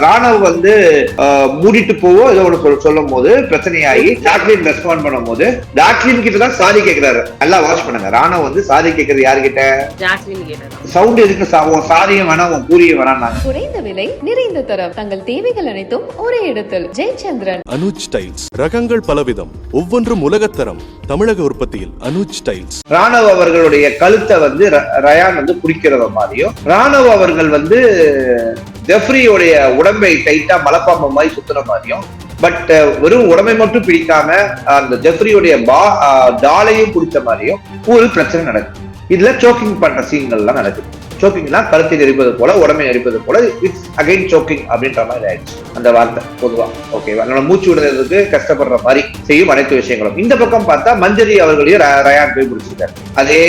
ராணவ் வந்து மூடிட்டு போவோம் ஏதோ ஒன்று சொல் சொல்லும் போது பிரச்சனையாகி ஜாக்லின் ரெஸ்பாண்ட் பண்ணும்போது ஜாக்லின் கிட்ட தான் சாரி கேட்கிறாரு நல்லா வாட்ச் பண்ணுங்க. ராணவ் வந்து சாரி கேட்கறது யாருகிட்ட? சவுண்ட் எதுக்கு? சா- உன் சாரியும் வேணாம் உன் கூறியும் வேணாம் குறைந்த விலை நிறைந்த தரம். தங்கள் தேவைகள் அனைத்தும் ஒரே இடத்தில். ஜெயச்சந்திரன். அனுஜ் டைல்ஸ். ரகங்கள் பலவிதம். ஒவ்வொன்றும் உலகத்தரம் தமிழக உற்பத்தியில் அனுஜ் டைல்ஸ். ராணவ் அவர்களுடைய கழுத்தை வந்து ர- ரயான் வந்து குடிக்கிறத மாதிரியும் ராணவ் அவர்கள் வந்து ஜெஃப்ரியோடைய உடம்பை டைட்டா மலப்பாம்பு மாதிரி சுத்துற மாதிரியும் பட் வெறும் உடம்பை மட்டும் பிடிக்காம அந்த ஜெஃப்ரியோடைய பா டாலையும் பிடிச்ச மாதிரியும் ஒரு பிரச்சனை நடக்குது. இதுல சோக்கிங் பண்ற சீன்கள்லாம் நடக்குது. சோக்கிங்னா கழுத்தை எரிப்பது போல உடம்பை எரிப்பது போல இட்ஸ் அகைன் சோக்கிங் அப்படின்ற மாதிரி ஆயிடுச்சு. அந்த வார்த்தை பொதுவா. ஓகேவா நம்ம மூச்சு விடுறதுக்கு கஷ்டப்படுற மாதிரி செய்யும் அனைத்து விஷயங்களும். இந்த பக்கம் பார்த்தா மஞ்சரி அவர்களையும் ரயான் போய் பிடிச்சிருக்காரு அதே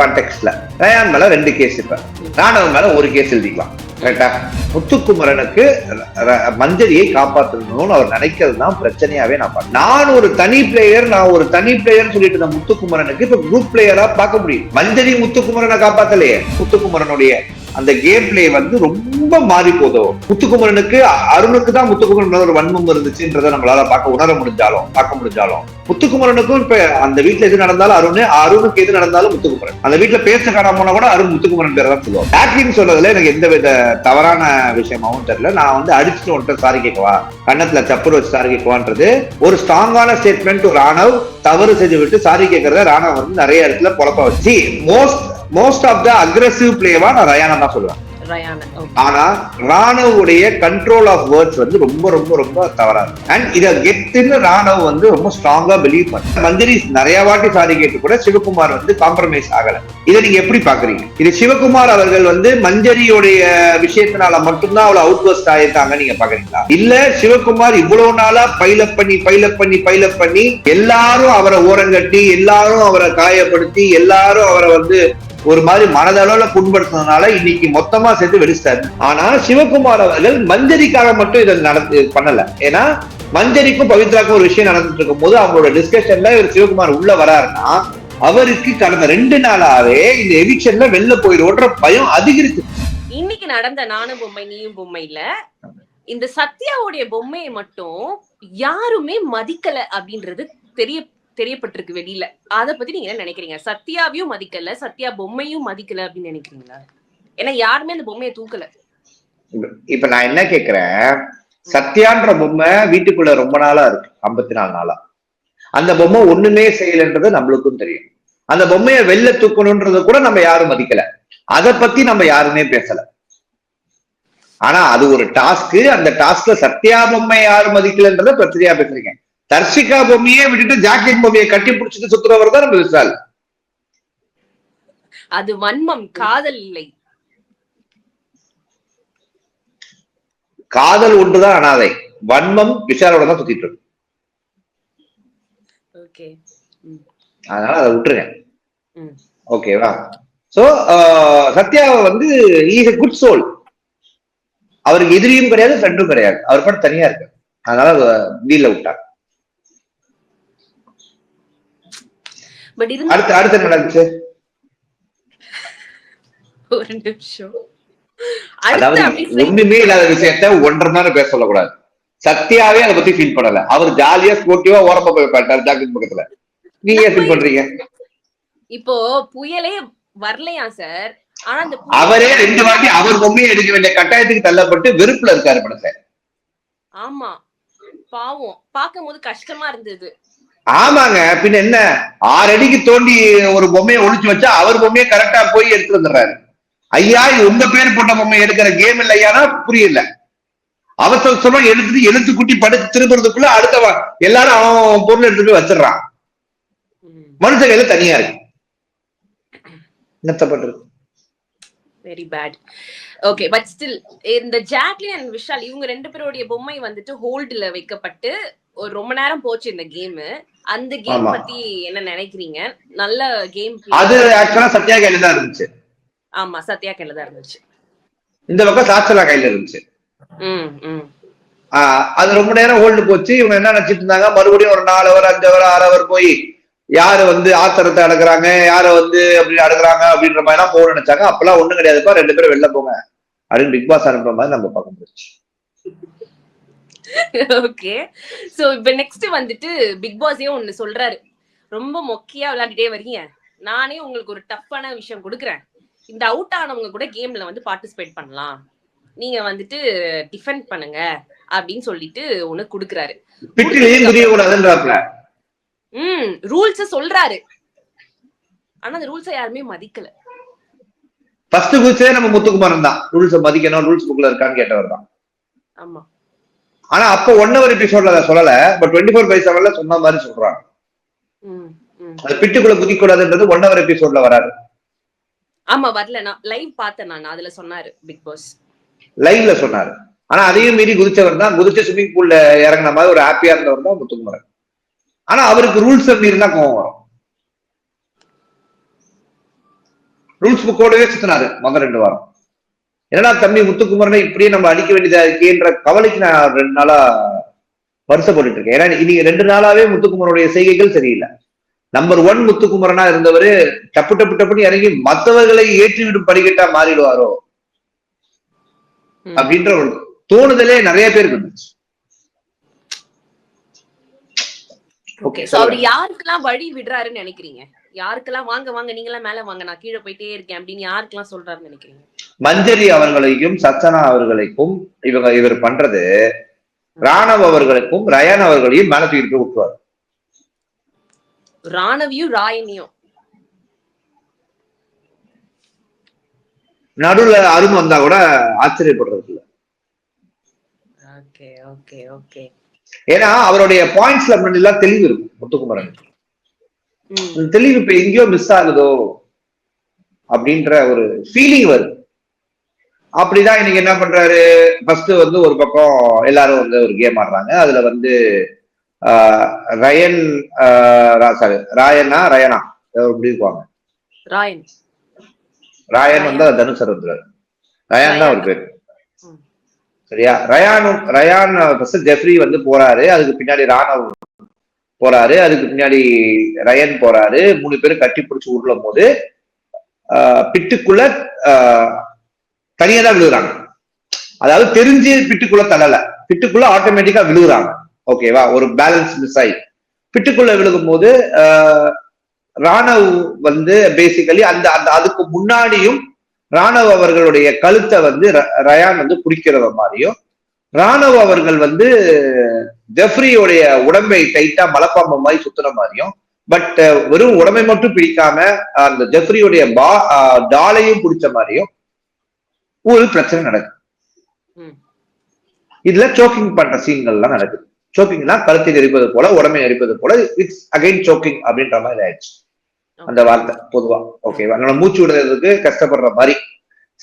கான்டெக்ட்ல ரயான் மேல ரெண்டு கேஸ் இப்ப. ராணவன் மேல ஒரு கேஸ் எழுதிக்கலாம். கரெக்டா முத்துக்குமரனுக்கு மஞ்சரியை காப்பாற்றணும்னு அவர் நினைக்கிறது தான் பிரச்சனையாவே நான் பார்க்கிறேன். நான் ஒரு தனி பிளேயர் நான் ஒரு தனி பிளேயர் சொல்லிட்டு இருந்த முத்துக்குமரனுக்கு இப்ப குரூப் பிளேயரா பார்க்க முடியும். மஞ்சரி முத்துக்குமரனை காப்பாத்தலையே. முத்துக்குமரன் முத்துக்குமரனுடைய அந்த கேம் பிளே வந்து ரொம்ப மாறி போதோ முத்துக்குமரனுக்கு அருணுக்கு தான் முத்துக்குமரன் ஒரு வன்மம் இருந்துச்சுன்றத நம்மளால பார்க்க உணர முடிஞ்சாலும் பார்க்க முடிஞ்சாலும். முத்துக்குமரனுக்கும் இப்ப அந்த வீட்டுல எது நடந்தாலும் அருண் அருணுக்கு எது நடந்தாலும் முத்துக்குமரன். அந்த வீட்டுல பேச காணாம போனா கூட அருண் முத்துக்குமரன் பேர் தான் சொல்லுவாங்க ஆக்டிங் சொல்றதுல எனக்கு எந்த வித தவறான விஷயமாவும் தெரியல. நான் வந்து அடிச்சுட்டு ஒன்றை சாரி கேட்கவா? கண்ணத்துல சப்பர் வச்சு சாரி கேட்கவான்றது ஒரு ஸ்ட்ராங்கான ஸ்டேட்மெண்ட் ஒரு ஆணவ் தவறு செஞ்சு விட்டு சாரி கேட்கறத ராணவ் வந்து நிறைய இடத்துல குழப்ப வச்சு most most of the aggressive பிளேவா நான் ரயானா தான் சொல்லுவேன். ஆனா ராணுவுடைய கண்ட்ரோல் ஆஃப் வேர்ட்ஸ் வந்து ரொம்ப ரொம்ப ரொம்ப தவறா அண்ட் இத கெத்துன்னு ராணுவ வந்து ரொம்ப ஸ்ட்ராங்கா பிலீவ் பண்ண மந்திரி நிறைய வாட்டி சாரி கேட்டு கூட சிவகுமார் வந்து காம்ப்ரமைஸ் ஆகல. இதை நீங்க எப்படி பாக்குறீங்க? இது சிவகுமார் அவர்கள் வந்து மஞ்சரியுடைய விஷயத்தினால மட்டும்தான் அவ்வளவு அவுட் பஸ்ட் ஆயிருக்காங்க நீங்க பாக்குறீங்களா? இல்ல சிவகுமார் இவ்வளவு நாளா பைலப் பண்ணி பைலப் பண்ணி பைலப் பண்ணி எல்லாரும் அவரை ஓரங்கட்டி எல்லாரும் அவரை காயப்படுத்தி எல்லாரும் அவரை வந்து ஒரு மாதிரி மனதளவுல புண்படுத்தினதுனால இன்னைக்கு மொத்தமா சேர்த்து வெடிச்சிட்டாரு. ஆனா சிவகுமார் அவர்கள் மஞ்சரிக்காக மட்டும் இதை நடத்து பண்ணல. ஏன்னா மஞ்சரிக்கும் பவித்ராக்கும் ஒரு விஷயம் நடந்துட்டு இருக்கும் போது அவங்களோட டிஸ்கஷன்ல இவர் சிவகுமார் உள்ள வராருன்னா அவருக்கு கடந்த ரெண்டு நாளாவே இந்த எவிக்ஷன்ல வெளில போயிடுவோன்ற பயம் அதிகரிச்சு இன்னைக்கு நடந்த நானும் பொம்மை நீயும் பொம்மையில இந்த சத்யாவுடைய பொம்மையை மட்டும் யாருமே மதிக்கல அப்படின்றது தெரிய தெரியப்பட்டிருக்கு வெளியில. அத பத்தி நீங்க என்ன நினைக்கிறீங்க? சத்யாவையும் மதிக்கல சத்யா பொம்மையும் மதிக்கல அப்படின்னு நினைக்கிறீங்களா? ஏன்னா யாருமே அந்த பொம்மையை தூக்கல. இப்ப நான் என்ன கேக்குறேன்? சத்யான்ற பொம்மை வீட்டுக்குள்ள ரொம்ப நாளா இருக்கு ஐம்பத்தி நாலு நாளா. அந்த பொம்மை ஒண்ணுமே செய்யலன்றது நம்மளுக்கும் தெரியும். அந்த பொம்மையை வெளில தூக்கணும்ன்றத கூட நம்ம யாரும் மதிக்கல. அத பத்தி நம்ம யாருமே பேசல. ஆனா அது ஒரு டாஸ்க் அந்த டாஸ்க்ல சத்யா பொம்மை யாரும் மதிக்கலன்றத பிரச்சனையா பேசுறீங்க. தர்ஷிகா பொம்மையே விட்டுட்டு ஜாக்கெட் பொம்மையை கட்டி பிடிச்சிட்டு சுத்துறவர் தான் நம்ம விஷால் அது வன்மம் காதல் இல்லை. காதல் ஒன்றுதான் அனாதை. வன்மம் விஷாலோட தான் சுத்திட்டு இருக்கு. ஓகே. அதனால அதை விட்டுருங்க. ஓகேவா சோ சத்யாவை வந்து இஸ் a குட் சோல் அவருக்கு எதிரியும் கிடையாது ஃப்ரெண்டும் கிடையாது. அவர் பாட்டு தனியா இருக்கு அதனால வீல்ல விட்டார். அடுத்து அடுத்து என்ன நடந்துச்சு? ஒரு நிமிஷம். அதாவது ஒண்ணுமே இல்லாத விஷயத்த ஒன்றரை நேரம் பேச சொல்லக்கூடாது. சத்யாவே அதை பத்தி ஃபீல் பண்ணல. அவர் ஜாலியா ஸ்போர்ட்டிவா ஓரமா போய் பாட்டார் ஜாக்கெட் பக்கத்துல. நீங்க ஃபீல் பண்றீங்க? இப்போ புயலே வரலையா சார்? ஆனா அந்த புயல் அவரே ரெண்டு வாட்டி அவர் பொம்மையை எடுக்க வேண்டிய கட்டாயத்துக்கு தள்ளப்பட்டு வெறுப்புல இருக்காரு படத்தை ஆமா. பாவம். பார்க்கும்போது கஷ்டமா இருந்தது. ஆமாங்க. பின்ன என்ன? ஆறு அடிக்கு தோண்டி ஒரு பொம்மையை ஒளிச்சு வச்சா அவர் பொம்மையை கரெக்டா போய் எடுத்து வந்துடுறாரு. ஐயா இது உங்க பேர் போட்ட பொம்மை எடுக்கிற கேம் இல்ல ஐயானா புரியல. அவசர அவசரமா எடுத்துட்டு எழுத்து குட்டி படுத்து திரும்புறதுக்குள்ள அடுத்தவன் எல்லாரும் அவன் பொருள் எடுத்துட்டு வச்சிடுறான். மனுஷ கையில தனியா இருக்கு. பண்றது? Very bad okay but still இந்த ஜாக்லின் அண்ட் விஷால் இவங்க ரெண்டு பேருடைய பொம்மை வந்துட்டு ஹோல்டுல வைக்கப்பட்டு ஒரு ரொம்ப நேரம் போச்சு இந்த கேம் அந்த கேம். பத்தி என்ன நினைக்கிறீங்க? நல்ல கேம் அது ஆக்சுவலா சத்யா கையில தான் இருந்துச்சு. ஆமா சத்யா கையில தான் இருந்துச்சு. இந்த பக்கம் சாட்சலா கையில இருந்துச்சு. அது ரொம்ப நேரம் ஹோல்டு போச்சு. இவங்க என்ன நினைச்சிட்டு இருந்தாங்க? மறுபடியும் ஒரு நாலு அவர் அஞ்சு அவர் ஆறு அவர் போய் யாரு வந்து ஆத்திரத்தை அடக்குறாங்க யார வந்து அப்படி அடக்குறாங்க அப்படின்ற மாதிரி எல்லாம் போக நினைச்சாங்க. அப்பெல்லாம் ஒண்ணும் கிடையாதுப்பா ரெண்டு பேரும் வெளில போங்க அப்படின்னு பிக் பாஸ் அனுப்புற மாதிரி நம்ம பார்க்க முடிச்சு ஓகே. சோ இப்ப நெக்ஸ்ட் வந்துட்டு பிக் பாஸே ஒன்னு சொல்றாரு. ரொம்ப மொக்கையா விளையாடிட்டே வரீங்க. நானே உங்களுக்கு ஒரு டஃப்பான விஷயம் கொடுக்குறேன். இந்த அவுட் ஆனவங்க கூட கேம்ல வந்து பார்ட்டிசிபேட் பண்ணலாம். நீங்க வந்துட்டு டிஃபெண்ட் பண்ணுங்க அப்படின்னு சொல்லிட்டு ஒண்ணு குடுக்குறாரு. பிட்டிலையும் குதிய கூடாதுன்றாப்ல ம் ரூல்ஸ் சொல்றாரு. ஆனா அந்த ரூல்ஸை யாருமே மதிக்கல. ஃபர்ஸ்ட் குதிச்சதே நம்ம முத்துக்குமாரன் தான். ரூல்ஸ் மதிக்கணும் ரூல்ஸ் புக்ல இருக்கான்னு கேட்டவர் தான். ஆமா. ஆனா அப்ப ஒன் ஹவர் எபிசோட்ல அதை சொல்லல பட் டுவெண்ட்டி ஃபோர் பை செவன்ல சொன்ன மாதிரி சொல்றாங்க. அது பிட்டுக்குள்ள குதிக்க கூடாதுன்றது ஒன் ஹவர் எபிசோட்ல வராது. ஆமா வரல. நான் லைவ் பார்த்தேன் நான். அதுல சொன்னாரு பிக் பாஸ் லைவ்ல சொன்னாரு. ஆனா அதையும் மீறி குதிச்சவர் தான். குதிச்ச ஸ்விம்மிங் பூல்ல இறங்கின மாதிரி ஒரு ஹாப்பியா இருந்தவர் தான் முத்துக்குமரன். ஆனா அவருக்கு ரூல்ஸ் மீறி தான் கோவம் வரும். ரூல்ஸ் புக்கோடவே சுத்தினாரு முதல் ரெண்டு வாரம். என்னடா தம்பி முத்துக்குமரனை இப்படியே நம்ம அடிக்க வேண்டியதா இருக்கேன்ற கவலைக்கு நான் ரெண்டு நாளா வருத்தப்பட்டு இருக்கேன். ஏன்னா இன்னைக்கு ரெண்டு நாளாவே முத்துக்குமரனுடைய செய்கைகள் சரியில்லை. நம்பர் ஒன் முத்துக்குமரனா இருந்தவரு டப்பு டப்பு டப்புன்னு இறங்கி மற்றவர்களை ஏற்றிவிடும் படிக்கட்டா மாறிடுவாரோ. அப்படின்ற ஒரு தோணுதலே நிறைய பேருக்கு இருந்துச்சு ஓகே சோ அவர் யாருக்கெல்லாம் வழி விடுறாருன்னு நினைக்கிறீங்க? யாருக்கெல்லாம் வாங்க வாங்க நீங்க எல்லாம் மேல வாங்க நான் கீழே போயிட்டே இருக்கேன் அப்படின்னு யாருக்கெல்லாம் சொல்றாருன்னு நினைக்கிறீங்க? மஞ்சரி அவர்களையும் சச்சனா அவர்களுக்கும் இவங்க இவர் பண்றது ராணவ் அவர்களுக்கும் ரயான் அவர்களையும் மேல தூக்கிட்டு போய் விட்டுருவார் ராணவியும் ராயனியும் நடுவுல அருண் வந்தா கூட ஆச்சரியப்படுறது இல்ல. ஓகே ஓகே ஓகே ஏன்னா அவருடைய பாயிண்ட்ஸ்ல எல்லாம் தெளிவு இருக்கும் முத்துக்குமரன். தெளிவு இப்ப எங்கேயோ மிஸ் ஆகுதோ அப்படின்ற ஒரு ஃபீலிங் வருது அப்படிதான் இன்னைக்கு என்ன பண்றாரு? ஃபர்ஸ்ட் வந்து ஒரு பக்கம் எல்லாரும் வந்து ஒரு கேம் ஆடுறாங்க. அதுல வந்து ஆஹ், ரயன் சாரி ராயனா ரயனா? ஒரு முடிவுக்குவாங்க ராயன். ராயன் வந்து தனுஷ் வந்துறாரு ரயான் தான் ஒரு பேர். சரியா? ரயானும் ரயான் ஃபர்ஸ்ட் ஜெஃப்ரி வந்து போறாரு. அதுக்கு பின்னாடி ராணவ் போறாரு. அதுக்கு பின்னாடி ரயன் போறாரு. மூணு பேரும் கட்டி பிடிச்சி உருளும் போது ஆஹ், பிட்டுக்குள்ள ஆஹ், தனியா தான் விழுகுறாங்க. அதாவது தெரிஞ்சு பிட்டுக்குள்ள தள்ளல. பிட்டுக்குள்ள ஆட்டோமேட்டிக்கா விழுகுறாங்க. ஓகேவா ஒரு பேலன்ஸ் மிஸ் ஆகி பிட்டுக்குள்ள விழுகும் போது ராணவ் வந்து பேசிக்கலி அந்த அந்த அதுக்கு முன்னாடியும் ராணவ் அவர்களுடைய கழுத்தை வந்து ரயான் வந்து குடிக்கிறத மாதிரியும் ராணவ் அவர்கள் வந்து ஜெஃப்ரியோடைய உடம்பை டைட்டா மலப்பாம்பு மாதிரி சுத்துற மாதிரியும் பட் வெறும் உடம்பை மட்டும் பிடிக்காம அந்த ஜெஃப்ரியோடைய பா டாலையும் பிடிச்ச மாதிரியும் ஒரு பிரச்சனை நடக்குது. இதுல சோக்கிங் பண்ற சீன்கள்லாம் நடக்குது. சோக்கிங்னா கழுத்தை எரிப்பது போல உடம்பை எரிப்பது போல இட்ஸ் அகைன் சோக்கிங் அப்படின்ற மாதிரி ஆயிடுச்சு. அந்த வார்த்தை பொதுவா. ஓகேவா நம்ம மூச்சு விடுறதுக்கு கஷ்டப்படுற மாதிரி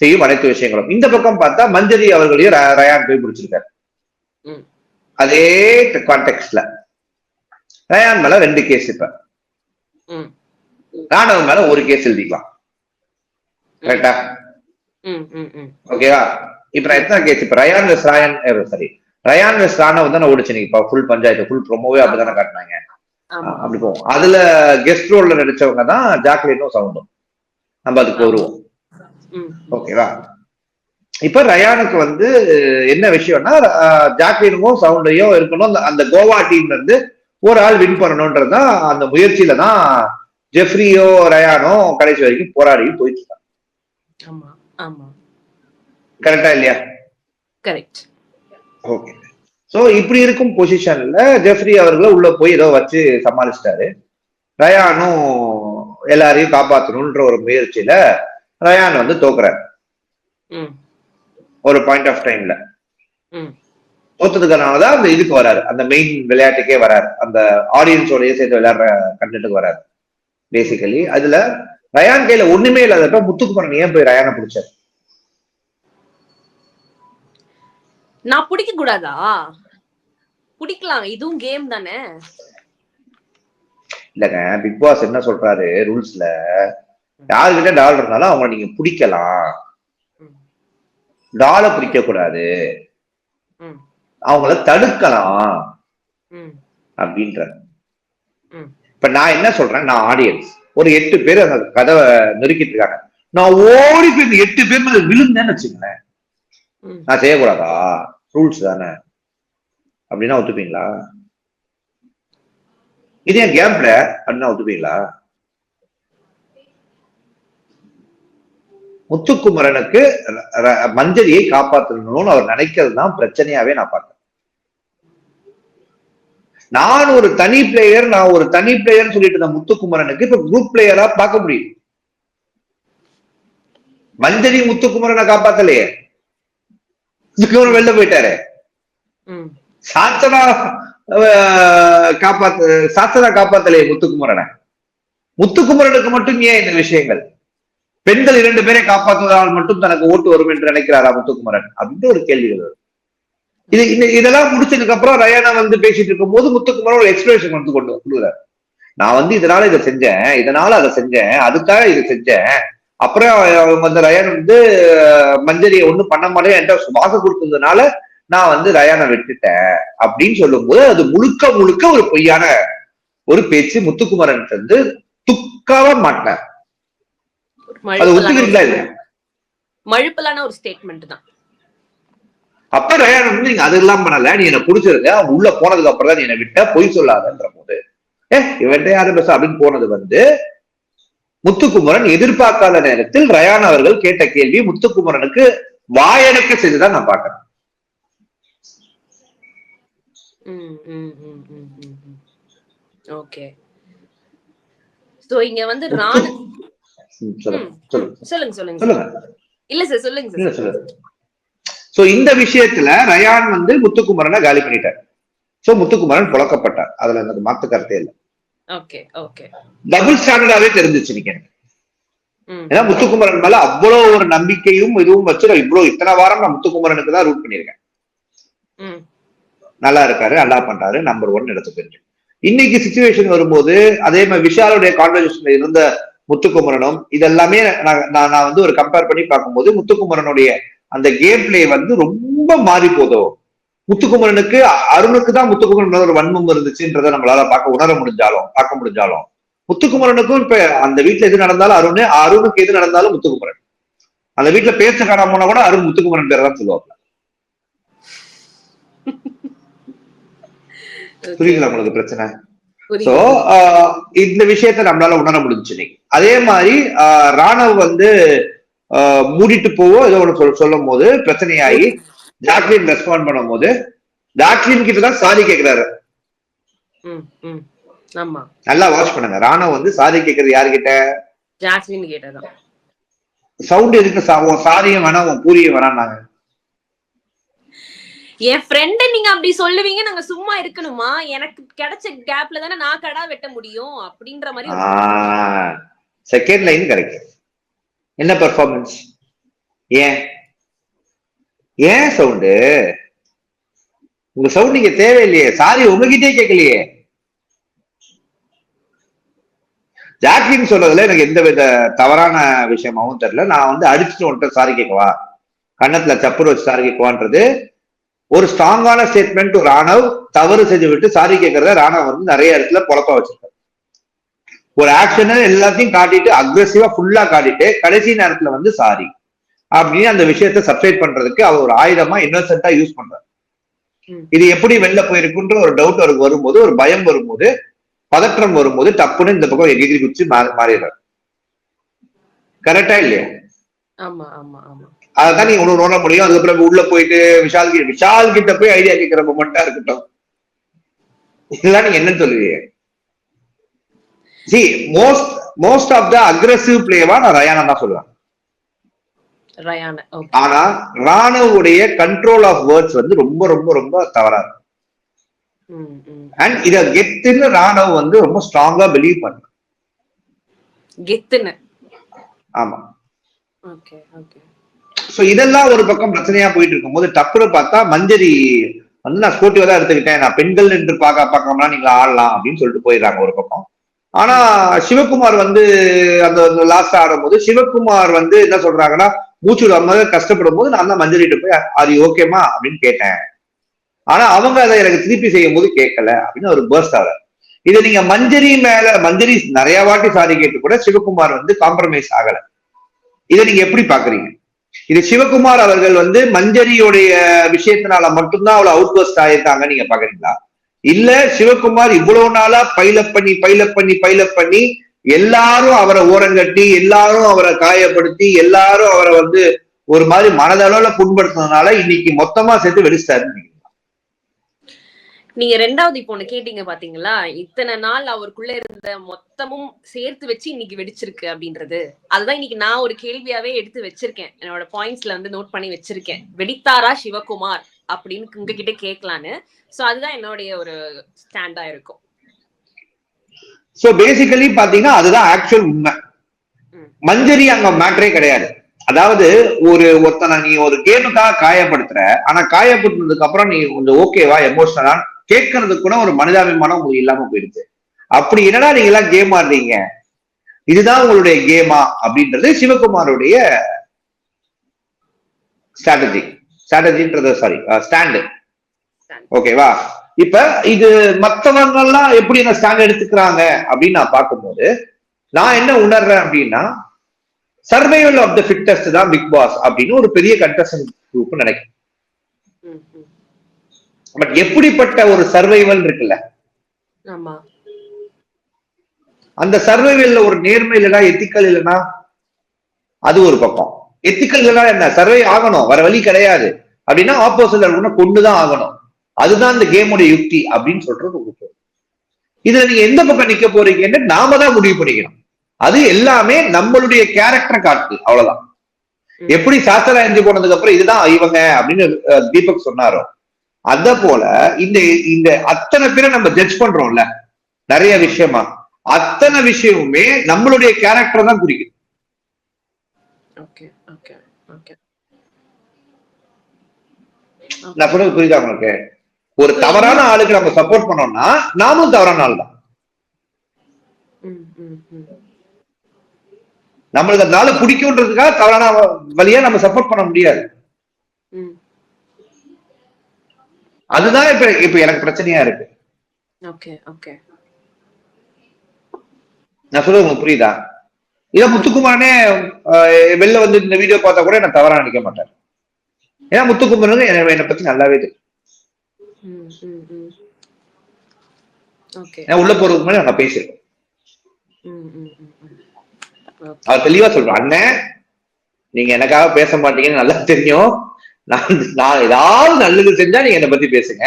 செய்யும் அனைத்து விஷயங்களும். இந்த பக்கம் பார்த்தா மஞ்சரி அவர்களையும் ரயான் போய் பிடிச்சிருக்காரு. அதே கான்டெக்ட்ல ரயான் மேல ரெண்டு கேஸ் இப்ப. ம். ராணவ மேல ஒரு கேஸ் எழுதிக்கலாம். கரெக்டா ஓகேவா இப்ப நான் எத்தனை கேஸ் இப்ப? Rayan vs Rayan sorry Rayan vs Ranav தானே ஓடிச்சு நீங்க ஃபுல் பஞ்சாயத்து ஃபுல் ப்ரோமோவே அப்படிதானே காட்டினாங்க. அப்படி போவோம் அதுல கெஸ்ட் ரோல்ல நடிச்சவங்க தான் ஜாக்லினும் சவுண்டும் நம்ம அதுக்கு வருவோம். ஓகேவா இப்ப ரயானுக்கு வந்து என்ன விஷயம்னா ஜாக்லினுக்கும் சவுண்டையும் இருக்கணும். அந்த- கோவா டீம்ல இருந்து ஒரு ஆள் வின் பண்ணணும்ன்றதுதான் அந்த முயற்சியில தான் ஜெஃப்ரியோ ரயானோ கடைசி வரைக்கும் போராடி போயிட்டு இருக்காங்க. கரெக்டா இல்லையா? கரெக்ட் ஓகே சோ இப்படி இருக்கும் பொசிஷன்ல ஜெஃப்ரி அவர்களை உள்ள போய் ஏதோ வச்சு சமாளிச்சிட்டாரு. ரயானும் எல்லாரையும் காப்பாத்தணும்ன்ற ஒரு முயற்சியில ரயான் வந்து தோக்குறாரு. ம். ஒரு பாயிண்ட் ஆஃப் டைம்ல ம். தோத்ததுக்கானதான் அந்த இதுக்கு வராரு. அந்த மெயின் விளையாட்டுக்கே வராரு. அந்த ஆடியன்ஸோடய சேர்த்து விளையாடுற கண்டென்ட்டுக்கு வராரு. பேசிக்கலி அதுல ரயான் கையில ஒண்ணுமே இல்லாதப்ப முத்துக்குமரன் ஏன் போய் ரயானை பிடிச்சாரு? நான் பிடிக்க கூடாதா பிடிக்கலாம் இதுவும் கேம் தானே? இல்லங்க பிக் பாஸ் என்ன சொல்றாரு ரூல்ஸ்ல யாருக்கிட்ட டால் இருந்தாலும் அவங்க நீங்க பிடிக்கலாம். டாலை பிடிக்க கூடாது அவங்கள தடுக்கலாம். அப்படின்ற. இப்ப நான் என்ன சொல்றேன் நான் ஆடியன்ஸ் ஒரு எட்டு பேர் அந்த கதவை நெருக்கிட்டு இருக்காங்க. நான் ஓடி போய் எட்டு பேர் மேல விழுந்தேன்னு வச்சுங்களேன் ம் நான் செய்யக்கூடாதா? ரூல்ஸ் தானே. அப்படின்னா ஒத்துப்பீங்களா? இது என் கேம்ல அப்படின்னா ஒத்துப்பீங்களா? முத்துக்குமரனுக்கு மஞ்சரியை காப்பாற்றணும்னு அவர் நினைக்கிறது தான் பிரச்சனையாவே நான் பார்க்கிறேன் நான் ஒரு தனி பிளேயர் நான் ஒரு தனி பிளேயர் சொல்லிட்டு இருந்த முத்துக்குமரனுக்கு இப்ப குரூப் பிளேயரா பார்க்க முடியும். மஞ்சரி முத்துக்குமரனை காப்பாத்தலையே. முத்துக்குமரன் வெளில போயிட்டாரு. சாத்தனா காப்பாத்து சாத்தனா காப்பாத்தலையே முத்துக்குமரனை. முத்துக்குமரனுக்கு மட்டும் ஏன் இந்த விஷயங்கள்? பெண்கள் இரண்டு பேரை காப்பாற்றுவதால் மட்டும் தனக்கு ஓட்டு வரும் என்று நினைக்கிறாரா முத்துக்குமரன்? அப்படின்னு ஒரு கேள்விகள் வரும் இது இதெல்லாம் முடிச்சதுக்கு அப்புறம் ரயானா வந்து பேசிட்டு இருக்கும் போது முத்துக்குமரன் ஒரு எக்ஸ்பிரஷன் வந்து கொண்டு கொடுக்குறாரு நான் வந்து இதனால இதை செஞ்சேன் இதனால அதை செஞ்சேன் அதுக்காக இதை செஞ்சேன் அப்புறம் அவங்க வந்து ரயான் வந்து மஞ்சரியை ஒண்ணும் பண்ண மாட்டேன். என்கிட்ட வாக்கு கொடுத்ததுனால நான் வந்து ரயானை விட்டுட்டேன் அப்படின்னு சொல்லும்போது அது முழுக்க முழுக்க ஒரு பொய்யான ஒரு பேச்சு. முத்துக்குமரன் வந்து துக்காவ மாட்டேன் அது ஒத்துக்கிறீங்களா இல்லையா? மழுப்பலான ஒரு ஸ்டேட்மெண்ட் தான். அப்ப ரயான் வந்து நீங்க அதெல்லாம் பண்ணல. நீ என்ன புடிச்சிருக்க. உள்ள போனதுக்கு அப்புறம் தான் நீ என்ன விட்ட. பொய் சொல்லாதன்ற போது. ஏ இவன்ட்ட யாரும் பேச அப்படின்னு போனது வந்து முத்துக்குமரன் எதிர்பார்க்காத நேரத்தில் ரயான் அவர்கள் கேட்ட கேள்வி முத்துக்குமரனுக்கு வாயடக்க செய்துதான் நான் பாக்குறேன் ஓகே. சோ இங்க வந்து ராண ம், சொல்லுங்க சொல்லுங்க. சொல்லுங்க இல்ல சார் சார் சோ இந்த விஷயத்துல ரயான் வந்து முத்துக்குமரனை காலி பண்ணிட்டார். சோ முத்துக்குமரன் புழக்கப்பட்டார். அதுல எனக்கு மாத்து கருத்தே இல்லை. டபுள் ஸ்டாண்டர்டாவே தெரிஞ்சிச்சு நீங்க ஏன்னா முத்துக்குமரன் மேல அவ்வளவு ஒரு நம்பிக்கையும் இதுவும் வச்சு நான் இவ்வளவு இத்தனை வாரம் நான் முத்துக்குமரனுக்கு தான் ரூட் பண்ணியிருக்கேன். ம். நல்லா இருக்காரு நல்லா பண்றாரு நம்பர் ஒன் இடத்துக்கு இருக்கு இன்னைக்கு சுச்சுவேஷன் வரும்போது அதே மாதிரி விஷாலுடைய கான்வர்சேஷன்ல இருந்த முத்துக்குமரனும் இதெல்லாமே நான் நான் வந்து ஒரு கம்பேர் பண்ணி பார்க்கும்போது முத்துக்குமரனுடைய அந்த கேம் பிளே வந்து ரொம்ப மாறி போதோ முத்துக்குமரனுக்கு அருணுக்கு தான் முத்துக்குமரன் ஒரு வன்மம் இருந்துச்சுன்றதை நம்மளால பார்க்க உணர முடிஞ்சாலும் பார்க்க முடிஞ்சாலும். முத்துக்குமரனுக்கும் இப்ப அந்த வீட்டுல எது நடந்தாலும் அருண் அருணுக்கு எது நடந்தாலும் முத்துக்குமரன். அந்த வீட்டுல பேச காணாம கூட அருண் முத்துக்குமரன் பேர் தான் சொல்லுவாங்க புரியுதுங்களா உங்களுக்கு பிரச்சனை? சோ இந்த விஷயத்த நம்மளால உணர முடிஞ்சுச்சு இன்னைக்கு. அதே மாதிரி ராணவ் வந்து மூடிட்டு போவோ ஏதோ சொல் சொல்லும் போது பிரச்சனையாகி ஜாக்லின் ரெஸ்பாண்ட் பண்ணும்போது ஜாக்லின் கிட்ட தான் சாரி கேக்குறாரு. நல்லா வாட்ச் பண்ணுங்க. ராணவ் வந்து சாரி கேக்குறது யாருகிட்ட? ஜாஸ்மின் கேட்டதான் சவுண்ட் எதுக்கு சாரியும் வேணாம் உன் பூரியும் வேணாம்னாங்க. என் ஃப்ரெண்ட நீங்க அப்படி சொல்லுவீங்க நாங்க சும்மா இருக்கணுமா? எனக்கு கிடைச்ச கேப்ல தானே நான் கடா வெட்ட முடியும் அப்படின்ற மாதிரி செகண்ட் லைன் கரெக்ட் என்ன பெர்ஃபார்மன்ஸ் ஏன்? ஏன் சவுண்டு? உங்க சவுண்ட் நீங்க தேவையில்லையே. சாரி உங்ககிட்டே கேட்கலையே. ஜாக்லின் சொல்றதுல எனக்கு எந்த வித தவறான விஷயமாவும் தெரியல. நான் வந்து அடிச்சுட்டு வந்துட்டு சாரி கேட்கவா? கண்ணத்துல சப்புரு வச்சு சாரி கேட்கவான்றது. ஒரு ஸ்ட்ராங்கான ஸ்டேட்மெண்ட் ஒரு ராணவ் தவறு செஞ்சு விட்டு சாரி கேட்கறத ராணவ் வந்து நிறைய இடத்துல பொழப்பா வச்சிருக்காரு. ஒரு ஆக்ஷனை எல்லாத்தையும் காட்டிட்டு அக்ரெசிவா ஃபுல்லா காட்டிட்டு கடைசி நேரத்துல வந்து சாரி. அப்படின்னு அந்த விஷயத்தை சப்ஸ்கிரைப் பண்றதுக்கு அவர் ஒரு ஆயுதமா இன்னோசென்ட்டா யூஸ் பண்றாரு. இது எப்படி வெளில போயிருக்குன்ற ஒரு டவுட் அவருக்கு வரும்போது ஒரு பயம் வரும்போது பதற்றம் வரும்போது டப்புன்னு இந்த பக்கம் எகிரி குச்சி மாறி மாறிடுறாரு. கரெக்டா இல்லையா? அதான் நீங்க ஒண்ணு உணர முடியும். அதுக்கப்புறம் உள்ள போயிட்டு விஷால் கிட்ட விஷால் கிட்ட போய் ஐடியா கேட்கிற மொமெண்டா இருக்கட்டும். இதெல்லாம் நீங்க என்னன்னு சொல்லுவீங்க C most most of the aggressive பிளேவா நான் ரயானா தான் சொல்லுவேன். ஆனா ராணுவுடைய கண்ட்ரோல் ஆஃப் வேர்ட்ஸ் வந்து ரொம்ப ரொம்ப ரொம்ப தவறா இருக்கு. அண்ட் இத கெத்துன்னு ராணுவ வந்து ரொம்ப ஸ்ட்ராங்கா பிலீவ் பண்ண. கெத்துன்னு. ஆமா. சோ இதெல்லாம் ஒரு பக்கம் பிரச்சனையா போயிட்டு இருக்கும்போது டப்புனு பார்த்தா மஞ்சரி வந்து நான் ஸ்போர்ட்டிவா தான் எடுத்துக்கிட்டேன். நான் பெண்கள் என்று பார்க்க பார்க்காமலாம் நீங்க ஆடலாம் அப்படின்னு சொல்லிட்டு போயிடுறாங்க ஒரு பக்கம். ஆனா சிவகுமார் வந்து அந்த லாஸ்ட் ஆடும்போது சிவகுமார் வந்து என்ன சொல்றாங்கன்னா மூச்சு விடாம கஷ்டப்படும் போது நான் தான் மஞ்சரிட்டு போய் அது ஓகேமா அப்படின்னு கேட்டேன். ஆனா அவங்க அதை எனக்கு திருப்பி செய்யும் போது கேட்கல அப்படின்னு ஒரு பர்ஸ்ட் ஆகிறார் இதை நீங்க மஞ்சரி மேல மஞ்சரி நிறைய வாட்டி சாரி கேட்டு கூட சிவகுமார் வந்து காம்ப்ரமைஸ் ஆகல. இதை நீங்க எப்படி பாக்குறீங்க இது சிவகுமார் அவர்கள் வந்து மஞ்சரியுடைய விஷயத்தினால மட்டும்தான் அவ்வளவு அவுட் பஸ்ட் ஆயிருக்காங்க நீங்க பாக்குறீங்களா இல்ல சிவகுமார் இவ்வளவு நாளா பைலப் பண்ணி பைலப் பண்ணி பைலப் பண்ணி எல்லாரும் அவரை ஓரங்கட்டி எல்லாரும் அவரை காயப்படுத்தி எல்லாரும் அவரை வந்து ஒரு மாதிரி மனதளவுல புண்படுத்தினதுனால இன்னைக்கு மொத்தமா சேர்த்து வெடிச்சிட்டாரு நீங்க ரெண்டாவது இப்போ ஒண்ணு கேட்டீங்க பாத்தீங்களா? இத்தனை நாள் அவருக்குள்ள இருந்த மொத்தமும் சேர்த்து வச்சு இன்னைக்கு வெடிச்சிருக்கு அப்படின்றது. அதுதான் இன்னைக்கு நான் ஒரு கேள்வியாவே எடுத்து வச்சிருக்கேன். என்னோட பாயிண்ட்ஸ்ல வந்து நோட் பண்ணி வச்சிருக்கேன். வெடித்தாரா சிவகுமார் அப்படின்னு உங்ககிட்ட கேட்கலான்னு. சோ அதுதான் என்னுடைய ஒரு ஸ்டாண்டா இருக்கும். சோ பேசிக்கலி பாத்தீங்கன்னா அதுதான் ஆக்சுவல் உண்மை. மஞ்சரி அங்க மேட்டரே கிடையாது. அதாவது ஒரு ஒருத்தனை நீ ஒரு கேமுக்காக காயப்படுத்துற ஆனா காயப்படுத்தினதுக்கு அப்புறம் நீ கொஞ்சம் ஓகேவா எமோஷனலா கேட்கறதுக்கு கூட ஒரு மனிதாபிமானம் உங்களுக்கு இல்லாம போயிடுச்சு அப்படி என்னடா நீங்க எல்லாம் கேம் ஆடுறீங்க? இதுதான் உங்களுடைய கேமா அப்படின்றது சிவகுமாருடைய ஸ்ட்ராட்டஜி ஸ்ட்ராட்டஜின்றது சாரி ஸ்டாண்டு ஓகேவா இப்ப இது மத்தவங்க எல்லாம் எப்படி இந்த ஸ்டாண்ட் எடுத்துக்கிறாங்க அப்படின்னு நான் பார்க்கும்போது நான் என்ன உணர்றேன் அப்படின்னா சர்வைவல் ஆஃப் த ஃபிட்டஸ்ட் தான் பிக் பாஸ் அப்படின்னு ஒரு பெரிய கண்டஸ்டன்ட் குரூப் நினைக்கிறேன். பட் எப்படிப்பட்ட ஒரு சர்வைவல் இருக்குல்ல? அந்த சர்வைவல்ல ஒரு நேர்மை இல்லைனா எத்திக்கல் இல்லைனா அது ஒரு பக்கம். எத்திக்கல் இல்லைனா என்ன? சர்வை ஆகணும். வர வழி கிடையாது. அப்படின்னா ஆப்போசிட்ல கொண்டுதான் ஆகணும். அதுதான் இந்த கேமோட யுக்தி அப்படின்னு சொல்றது ஒரு பொருள். இதுல நீங்க எந்த பக்கம் நிக்க போறீங்கன்னு நாம தான் முடிவு பண்ணிக்கணும். அது எல்லாமே நம்மளுடைய கேரக்டர் காட்டு அவ்வளவுதான். எப்படி சாஸ்திரா எஞ்சி போனதுக்கு அப்புறம் இதுதான் இவங்க அப்படின்னு தீபக் சொன்னாரோ. அத போல இந்த இந்த அத்தனை பேரை நம்ம ஜட்ஜ் பண்றோம்ல நிறைய விஷயமா. அத்தனை விஷயமுமே நம்மளுடைய கேரக்டர் தான் குறிக்குது. Okay okay okay. நான் சொல்றது புரியுதா உங்களுக்கு? ஒரு தவறான ஆளுக்கு நம்ம சப்போர்ட் பண்ணோம்னா நாமும் தவறான ஆள் தான். நம்மளுக்கு அந்த ஆளு பிடிக்கும்ன்றதுக்காக தவறான வழியா நம்ம சப்போர்ட் பண்ண முடியாது. அதுதான் இப்ப இப்ப எனக்கு பிரச்சனையா இருக்கு. Okay okay. நான் சொல்றது உங்களுக்கு புரியுதா? இத முத்துக்குமாரனே வெளில வந்து இந்த வீடியோ பார்த்தா கூட என்ன தவறா நினைக்க மாட்டார். ஏன்னா முத்துக்குமாரனுக்கு என்னை பத்தி நல்லாவே தெரியும். உள்ள போறதுக்கு முன்னாடி நான் பேசியிருக்கேன் ம் ம் ம் ம். ஓகே அவர் தெளிவா சொல்றான். அண்ணன் நீங்க எனக்காக பேச மாட்டீங்கன்னு நல்லா தெரியும். நான் நான் ஏதாவது நல்லது செஞ்சா நீங்க என்னை பத்தி பேசுங்க.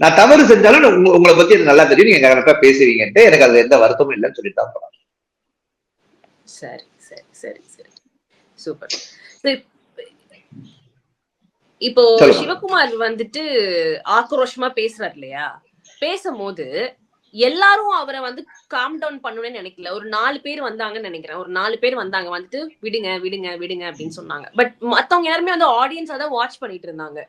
நான் தவறு செஞ்சாலும் உங்களை பத்தி எனக்கு நல்லா தெரியும். நீங்க கரெக்டா பேசுவீங்கன்ட்டு எனக்கு அதுல எந்த வருத்தமும் இல்லைன்னு சொல்லிட்டு தான் சரி சரி சரி சரி. சூப்பர். சரி, இப்போ. சிவகுமார் வந்துட்டு ஆக்ரோஷமா பேசுறாரு இல்லையா? பேசும்போது எல்லாரும் அவரை வந்து காம் டவுன் பண்ணணும்னு நினைக்கல. ஒரு நாலு பேர் வந்தாங்கன்னு நினைக்கிறேன். ஒரு நாலு பேர் வந்தாங்க. வந்துட்டு விடுங்க விடுங்க விடுங்க அப்படின்னு சொன்னாங்க. பட் மத்தவங்க யாருமே வந்து ஆடியன்ஸ் தான் வாட்ச் பண்ணிட்டு இருந்தாங்க.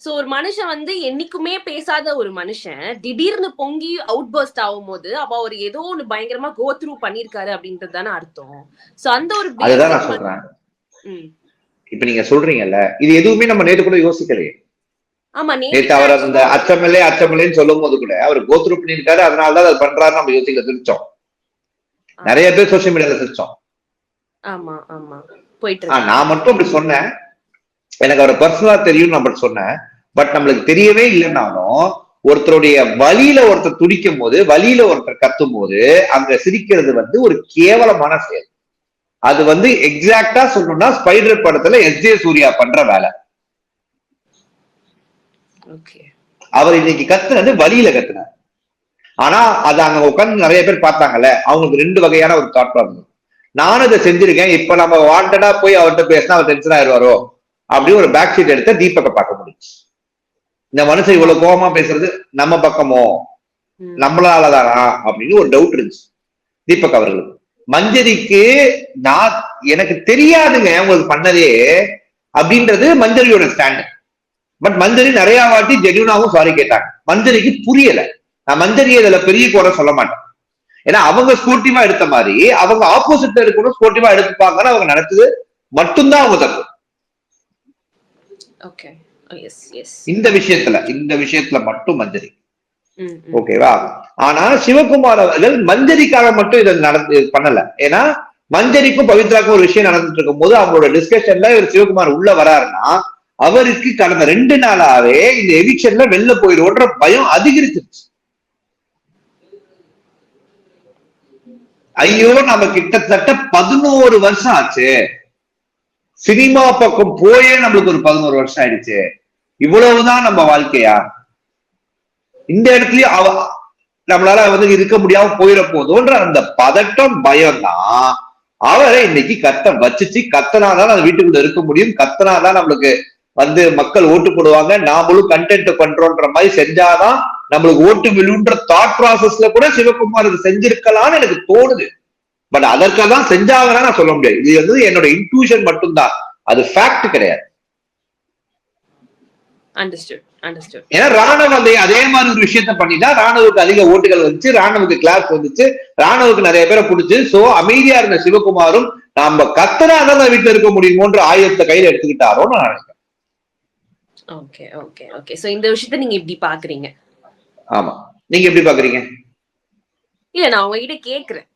சோ ஒரு மனுஷன் வந்து என்னைக்குமே பேசாத ஒரு மனுஷன் திடீர்னு பொங்கி அவுட் பர்ஸ்ட் ஆகும் போது அப்ப அவர் ஏதோ ஒண்ணு பயங்கரமா கோ த்ரூ பண்ணிருக்காரு அப்படின்றது தானே அர்த்தம். சோ அந்த ஒரு இப்ப நீங்க சொல்றீங்கல்ல இது எதுவுமே நம்ம நேத்து கூட யோசிக்கலையே. நேத்து அவர் அந்த அச்சமில்லை அச்சமில்லைன்னு சொல்லும் போது கூட அவர் கோத்ரூ பண்ணிருக்காரு அதனாலதான் அதை பண்றாரு நம்ம யோசிக்க சிரிச்சோம். நிறைய பேர் சோசியல் மீடியால இருக்கு. நான் மட்டும் அப்படி சொன்னேன். எனக்கு அவரை பர்சனலா தெரியும் அப்படி சொன்னேன். பட் நம்மளுக்கு தெரியவே இல்லைன்னாலும் ஒருத்தருடைய வலியில ஒருத்தர் துடிக்கும் போது வலியில ஒருத்தர் கத்தும் போது அங்க சிரிக்கிறது வந்து ஒரு கேவலமான செயல். அது வந்து எக்ஸாக்டா சொல்லணும்னா ஸ்பைடர் படத்துல எஸ் ஜே சூர்யா பண்ற வேலை. ஓகே அவர் இன்னைக்கு கத்துனது வலியில கத்துனார். ஆனா அது அங்க உட்கார்ந்து நிறைய பேர் பார்த்தாங்கல்ல அவங்களுக்கு ரெண்டு வகையான ஒரு தாட் ப்ராப்ளம் நானும் இதை செஞ்சிருக்கேன் இப்ப நம்ம வாண்டடா போய் அவர்கிட்ட பேசினா அவர் டென்ஷன் ஆயிடுவாரோ அப்படின்னு ஒரு பேக் சீட் எடுத்த தீபக்கை பார்க்க முடியும் இந்த மனுஷன் இவ்வளவு கோபமா பேசுறது நம்ம பக்கமோ? நம்மளாலதானா? அப்படின்னு ஒரு டவுட் இருந்துச்சு. தீபக் அவர்களுக்கு. மஞ்சரிக்கு நான் எனக்கு தெரியாதுங்க உங்களுக்கு பண்ணதே அப்படின்றது மஞ்சரியோட ஸ்டாண்ட் பட் மஞ்சரி நிறைய வாட்டி ஜென்யூனாவும் சாரி கேட்டாங்க. மஞ்சரிக்கு புரியல. நான் மஞ்சரி இதுல பெரிய குறை சொல்ல மாட்டேன். ஏன்னா அவங்க ஸ்போர்ட்டிவா எடுத்த மாதிரி அவங்க ஆப்போசிட்ல இருக்கணும் ஸ்போர்ட்டிவா எடுத்துப்பாங்கன்னு அவங்க நினைச்சது மட்டும்தான் அவங்க தப்பு. எஸ் இந்த விஷயத்துல இந்த விஷயத்துல மட்டும் மஞ்சரி. ஓகேவா? ஆனா சிவகுமார் அவர்கள் மஞ்சரிக்காக மட்டும் இதை நடந்து பண்ணல. ஏன்னா மஞ்சரிக்கும் பவித்ராக்கும் ஒரு விஷயம் நடந்துட்டு இருக்கும் போது அவங்களோட டிஸ்கஷன்ல இவர் சிவகுமார் உள்ள வராருன்னா அவருக்கு கடந்த ரெண்டு நாளாவே இந்த எவிக்ஷன்ல வெளில போயிடுவோன்ற பயம் அதிகரிச்சிருச்சு. ஐயோ நம்ம கிட்டத்தட்ட பதினோரு வருஷம் ஆச்சு. சினிமா பக்கம் போயே நம்மளுக்கு ஒரு பதினோரு வருஷம் ஆயிடுச்சு. இவ்வளவுதான் நம்ம வாழ்க்கையா? இந்த இடத்துலயும் அவ நம்மளால வந்து இருக்க முடியாம போயிட போதும்ன்ற அந்த பதட்டம் பயம் தான் அவரை இன்னைக்கு கத்த வச்சுச்சு கத்தனாதான் அந்த வீட்டுக்குள்ள இருக்க முடியும் கத்தனாதான் நம்மளுக்கு வந்து மக்கள் ஓட்டு போடுவாங்க நாமளும் கண்டென்ட் பண்றோன்ற மாதிரி செஞ்சாதான் நம்மளுக்கு ஓட்டு விழுன்ற தாட் ப்ராசஸ்ல கூட சிவகுமார் இது செஞ்சிருக்கலாம்னு எனக்கு தோணுது. பட் அதற்காக தான் செஞ்சாங்கன்னா நான் சொல்ல முடியாது. இது வந்து என்னோட இன்ட்யூஷன் மட்டும்தான். அது ஃபேக்ட் கிடையாது. அண்டர்ஸ்டுட் ஏன்னா ராணுவம் அதே அதே மாதிரி ஒரு விஷயத்த பண்ணிட்டா ராணுவுக்கு அதிக ஓட்டுகள் வந்துச்சு ராணுவுக்கு கிளாஸ் வந்துச்சு ராணுவுக்கு நிறைய பேரை பிடிச்சு. சோ அமைதியா இருந்த சிவகுமாரும் நம்ம கத்தனாதான் தான் வீட்டுல இருக்க முடியுமோன்ற ஆயுதத்தை கையில எடுத்துக்கிட்டாரோன்னு நான் நினைக்கிறேன். ஓகே ஓகே ஓகே சோ இந்த விஷயத்த நீங்க இப்படி பாக்குறீங்க? ஆமா. நீங்க எப்படி பாக்குறீங்க? இல்ல நான் உங்ககிட்ட கேக்குறேன்.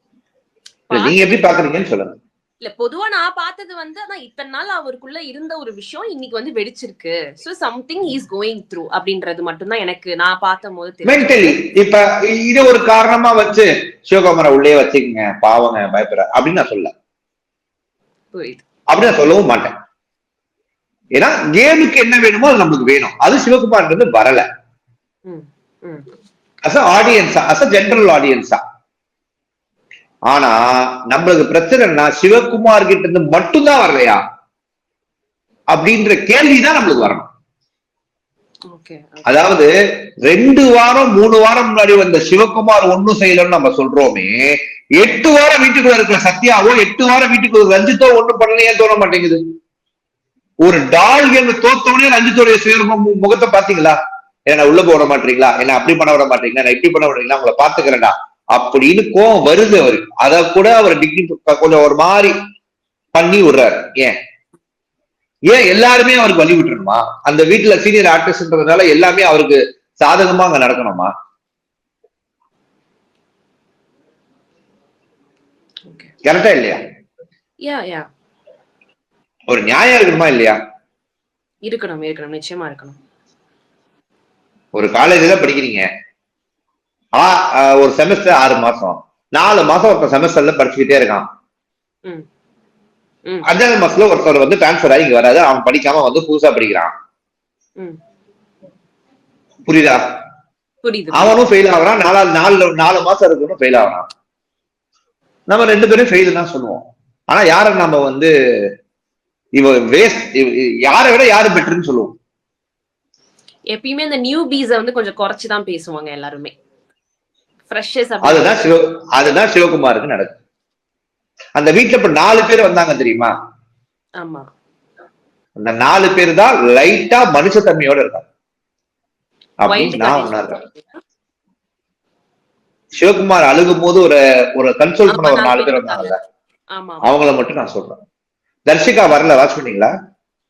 நீங்க எப்படி பாக்குறீங்கன்னு சொல்லுங்க. இல்ல பொதுவா நான் பார்த்தது வந்து அதான் இத்தனை நாள் அவருக்குள்ள இருந்த ஒரு விஷயம் இன்னைக்கு வந்து வெடிச்சிருக்கு. So something is going through அப்படின்றது மட்டும்தான் எனக்கு நான் பார்த்த போது மென்டலி இப்ப இது ஒரு காரணமா வச்சு சிவகுமாரை உள்ளே வச்சுக்கங்க பாவங்க பயப்படுற அப்படின்னு நான் சொல்ல புரியுது. அப்படி நான் சொல்லவும் மாட்டேன். ஏன்னா கேமுக்கு என்ன வேணுமோ அது நம்மளுக்கு வேணும். அது சிவகுமார் வந்து வரல. ம் ம். அஸ் ஆடியன்ஸா அஸ் ஜெனரல் ஆடியன்ஸா ஆனா நம்மளுக்கு பிரச்சனைனா சிவகுமார் கிட்ட இருந்து மட்டும்தான் வரலையா? அப்படின்ற கேள்விதான் நம்மளுக்கு வரணும். அதாவது ரெண்டு வாரம் மூணு வாரம் முன்னாடி வந்த சிவகுமார் ஒண்ணும் செய்யலன்னு நம்ம சொல்றோமே எட்டு வாரம் வீட்டுக்குள்ள இருக்கிற சத்யாவோ எட்டு வாரம் வீட்டுக்குள்ள ரஞ்சித்தோ ஒண்ணும் பண்ணலையே தோண மாட்டேங்குது. ஒரு டால் கேம் தோத்தவனே ரஞ்சித்தோடைய சுய முகத்தை பாத்தீங்களா என்ன உள்ள போட மாட்டீங்களா? என்ன அப்படி பண்ண விட மாட்டீங்களா? நான் இப்படி பண்ண விடுறீங்களா உங்களை பாத்துக்கிறேன்டா அப்படின்னு கோவம் வருது அவருக்கு. அத கூட அவர் டிகிரி கொஞ்சம் ஒரு மாதிரி பண்ணி விடுறாரு. ஏன்? ஏன் எல்லாருமே அவருக்கு வழி விட்டுருணுமா அந்த வீட்டுல சீனியர் ஆர்டிஸ்ட்ன்றதுனால எல்லாமே அவருக்கு சாதகமா அங்க நடக்கணுமா? கரெக்டா இல்லையா? ஒரு நியாயம் இருக்கணுமா இல்லையா? இருக்கணும் இருக்கணும். நிச்சயமா இருக்கணும். ஒரு காலேஜ்ல படிக்கிறீங்க. ஆ ஆ, ஒரு செமஸ்டர் ஆறு மாசம். நாலு மாசம் ஒருத்தன் செமஸ்டர்ல படிச்சுக்கிட்டே இருக்கான். அஞ்சாவது மாசத்துல ஒருத்தர் வந்து டிரான்ஸ்பர் ஆகி இங்க வராது. அவன் படிக்காம வந்து புதுசா படிக்கிறான். ம். புரியுதா? அவனும் ஃபெயில் ஆகுறான். நாலாவது நாலு நாலு மாசம் இருக்கணும் ஃபெயில் ஆகுறான். நம்ம ரெண்டு பேரும் ஃபெயில் தான் சொல்லுவோம். ஆனா யார நம்ம வந்து இவ வேஸ்ட் யாரை விட யாரு பெட்டர்னு சொல்லுவோம்? எப்பயுமே இந்த நியூ பீஸ வந்து கொஞ்சம் குறைச்சு தான் பேசுவாங்க எல்லாருமே. அதுதான் சிவ அதுதான் சிவகுமாருக்கு நடக்குது அந்த வீட்டுல இப்ப நாலு பேர் வந்தாங்க தெரியுமா? ஆமா. அந்த நாலு பேர் தான் லைட்டா மனுஷத்தன்மையோட இருக்காங்க. White அப்படின்னு நான். உணர்றேன். சிவகுமார் அழுகும் போது ஒரு ஒரு கன்சோல் பண்ண ஒரு நாலு பேர் வந்தாங்கல்ல. ஆமா அவங்கள மட்டும் நான் சொல்றேன். தர்ஷிகா வரல வாட்ச் பண்ணீங்களா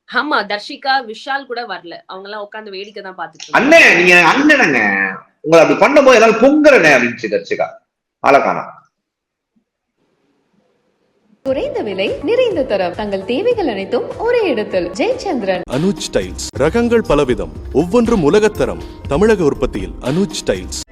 ஆமா தர்ஷிகா விஷால் கூட வரல. அவங்க எல்லாம் உட்கார்ந்து வேடிக்கை தான் பாத்துட்டு இருந்தாங்க. அண்ணே நீங்க அண்ணனுங்க. உங்களை அப்படி பண்ணும்போது ஏதாவது பொங்குறனே அப்படின்னு தர்ஷிகா ஆளக்கானா குறைந்த விலை நிறைந்த தரம். தங்கள் தேவைகள் அனைத்தும் ஒரே இடத்தில். ஜெயச்சந்திரன். அனுஜ் டைல்ஸ். ரகங்கள் பலவிதம். ஒவ்வொன்றும் உலகத்தரம். தமிழக உற்பத்தியில் அனுஜ் டைல்ஸ்.